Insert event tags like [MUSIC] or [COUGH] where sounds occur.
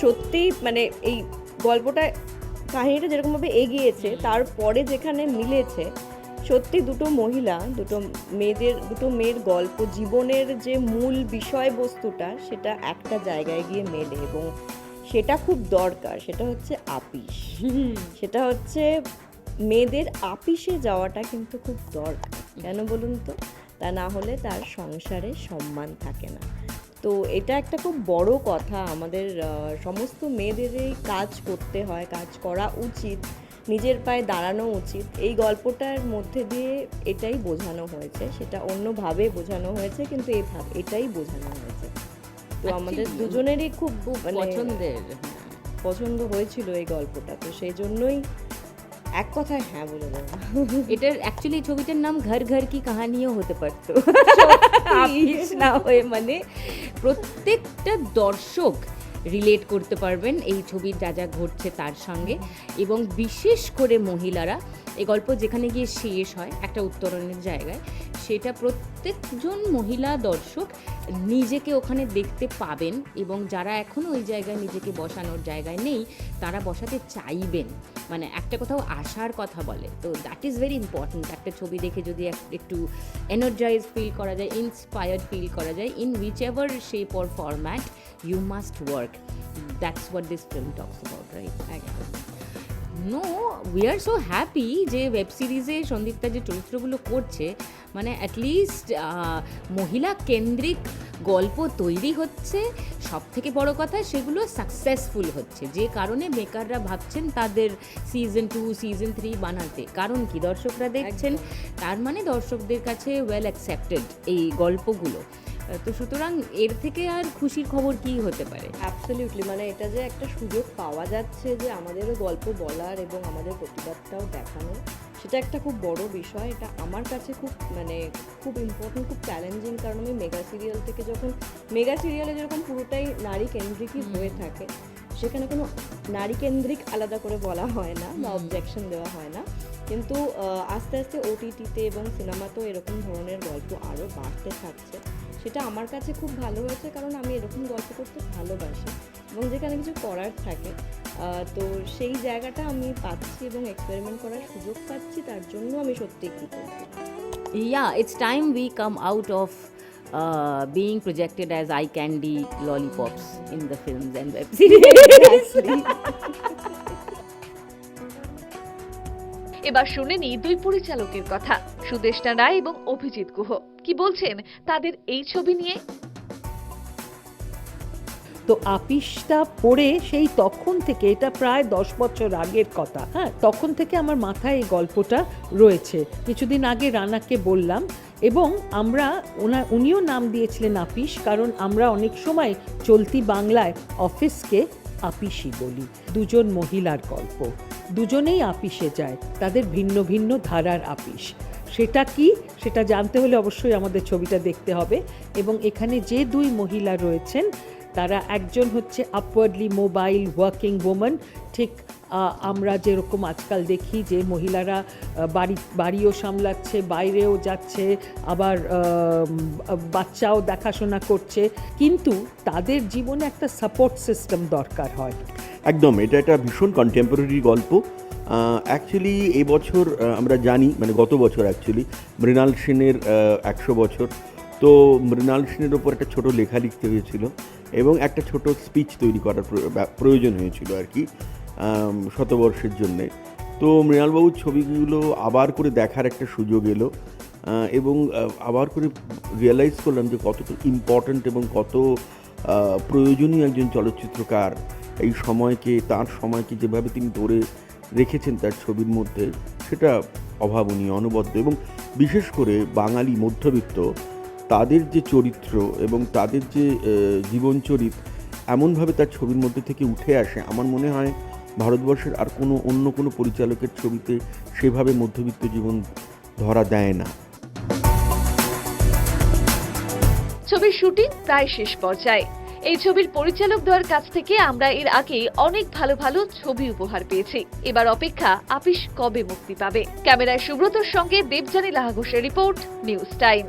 সত্যি মানে এই গল্পটা কাহিনীটা যেরকমভাবে এগিয়েছে তারপরে যেখানে মিলেছে সত্যি দুটো মহিলা দুটো মেয়েদের দুটো মেয়ের গল্প জীবনের যে মূল বিষয়বস্তুটা সেটা একটা জায়গায় গিয়ে মেলে এবং সেটা খুব দরকার সেটা হচ্ছে আপিস। সেটা হচ্ছে মেয়েদের আপিসে যাওয়াটা কিন্তু খুব দরকার। কেন বলুন তো? তা না হলে তার সংসারে সম্মান থাকে না। তো এটা একটা খুব বড় কথা। আমাদের সমস্ত মেয়েদেরই কাজ করতে হয় কাজ করা উচিত নিজের পায়ে দাঁড়ানো উচিত। এই গল্পটার মধ্যে দিয়ে এটাই বোঝানো হয়েছে সেটা অন্যভাবে বোঝানো হয়েছে কিন্তু এভাবে এটাই বোঝানো হয়েছে। তো আমাদের দুজনেরই খুব মানে পছন্দের পছন্দ হয়েছিল এই গল্পটা তো সেই জন্যই এক কথায় হ্যাঁ বলে দেবো। এটার অ্যাকচুয়ালি ছবিটার নাম ঘর ঘর কি কাহানিও হতে পারতো। না হয়ে মানে প্রত্যেকটা দর্শক রিলেট করতে পারবেন এই ছবির যা যা ঘটছে তার সঙ্গে। এবং বিশেষ করে মহিলারা এই গল্প যেখানে গিয়ে শেষ হয়, একটা উত্তরণের জায়গায়, সেটা প্রত্যেকজন মহিলা দর্শক নিজেকে ওখানে দেখতে পাবেন এবং যারা এখনও ওই জায়গায় নিজেকে বসানোর জায়গায় নেই, তারা বসাতে চাইবেন। মানে একটা কোথাও আসার কথা বলে। তো দ্যাট ইজ ভেরি ইম্পর্ট্যান্ট একটা ছবি দেখে যদি এক- একটু এনার্জাইজ ফিল করা যায় ইন্সপায়ার্ড ফিল করা যায় in whichever shape or format you must work that's what this film talks about right no we are so happy যে ওয়েব সিরিজে সন্দীপ্তা যে চরিত্রগুলো করছে মানে অ্যাটলিস্ট মহিলা কেন্দ্রিক গল্প তৈরি হচ্ছে। সব থেকে বড় কথা সেগুলো সাকসেসফুল হচ্ছে। যে কারণে মেকাররা ভাবছেন তাদের সিজন টু সিজন থ্রি বানাতে। কারণ কি? দর্শকরা দেখছেন তার মানে দর্শকদের কাছে ওয়েল অ্যাকসেপ্টেড এই গল্পগুলো। তো সুতরাং এর থেকে আর খুশির খবর কি হতে পারে? অ্যাবসলিউটলি মানে এটা যে একটা সুযোগ পাওয়া যাচ্ছে যে আমাদেরও গল্প বলার এবং আমাদের প্রতিবাদটাও দেখানো সেটা একটা খুব বড় বিষয়। এটা আমার কাছে খুব মানে খুব ইম্পর্টেন্ট খুব চ্যালেঞ্জিং কারণ আমি মেগা সিরিয়াল থেকে যখন মেগা সিরিয়ালে যেরকম পুরোটাই নারী কেন্দ্রিকই হয়ে থাকে সেখানে কোনো নারী কেন্দ্রিক আলাদা করে বলা হয় না বা অবজেকশন দেওয়া হয় না। কিন্তু আস্তে আস্তে ওটিটিতে এবং সিনেমাতেও এরকম ধরনের গল্প আরও বাড়তে থাকছে। সেটা আমার কাছে খুব ভালো হয়েছে কারণ আমি এরকম গল্প করতে ভালোবাসি এবং যেখানে কিছু করার থাকে। তো সেই জায়গাটা আমি পাচ্ছি এবং এক্সপেরিমেন্ট করার সুযোগ পাচ্ছি তার জন্য আমি সত্যিই কৃতজ্ঞ। Yeah, it's time we come out of uh, being projected as eye candy lollipops in the films and web series. [LAUGHS] এবার শুনে নি দুই পরিচালকের কথা সুদেষ্টা রায় এবং অভিজিৎ গুহ। কি বলছেন তাদের এই ছবি নিয়ে? তো আপিসটা পড়ে সেই তখন থেকে, এটা প্রায় দশ বছর আগের কথা হ্যাঁ? তখন থেকে আমার মাথায় এই গল্পটা রয়েছে। কিছুদিন আগে রানাকে বললাম, এবং আমরা ওনার উনিও নাম দিয়েছিলেন আপিস, কারণ আমরা অনেক সময় চলতি বাংলায় অফিসকে আপিসই বলি। দুজন মহিলার গল্প। দুজনেই আপিসে যায়। তাদের ভিন্ন ভিন্ন ধারার আপিস। সেটা কি? সেটা জানতে হলে অবশ্যই আমাদের ছবিটা দেখতে হবে এবং এখানে যে দুই মহিলা রয়েছেন তারা একজন হচ্ছে আপওয়ার্ডলি মোবাইল ওয়ার্কিং ওম্যান ঠিক আমরা যেরকম আজকাল দেখি যে মহিলারা বাড়ি, বাড়িও সামলাচ্ছে, বাইরেও যাচ্ছে, আবার বাচ্চাও দেখাশোনা করছে। কিন্তু তাদের জীবনে একটা সাপোর্ট সিস্টেম দরকার হয়। একদম, এটা একটা ভীষণ কন্টেম্পোরারি গল্প। অ্যাকচুয়ালি এবছর আমরা জানি মানে গত বছর অ্যাকচুয়ালি মৃণাল সেনের একশো বছর। তো মৃণাল সেনের ওপর একটা ছোট লেখা লিখতে হয়েছিল। এবং একটা ছোট স্পিচ তৈরি করার প্র- প্রয়োজন হয়েছিল আর কি শতবর্ষের জন্যে। তো মৃণালবাবুর ছবিগুলো আবার করে দেখার একটা সুযোগ এলো এবং আবার করে রিয়েলাইজ করলাম যে কত ইম্পর্ট্যান্ট এবং কত প্রয়োজনীয় একজন চলচ্চিত্রকার এই সময়কে, তার সময়কে যেভাবে তিনি ধরে রেখেছেন তার ছবির মধ্যে, সেটা অভাবনীয়, অনবদ্য এবং বিশেষ করে বাঙালি মধ্যবিত্ত তাদের যে চরিত্র এবং তাদের যে জীবনচরিত এমনভাবে তার ছবির মধ্যে থেকে উঠে আসে, আমার মনে হয় ভারতবর্ষের আর কোনো, অন্য কোনো পরিচালকের ছবিতে সেভাবে মধ্যবিত্ত জীবন ধরা দেয় না। ছবির শুটিং প্রায় শেষ পর্যায়ে। এই ছবির পরিচালক দ্বয়ের কাছ থেকে আমরা এর আগে অনেক ভালো ভালো ছবি উপহার পেয়েছি। এবার অপেক্ষা আপিস কবে মুক্তি পাবে? ক্যামেরায় সুব্রতর সঙ্গে দেবজানী লাহা ঘোষের রিপোর্ট, নিউজ টাইম।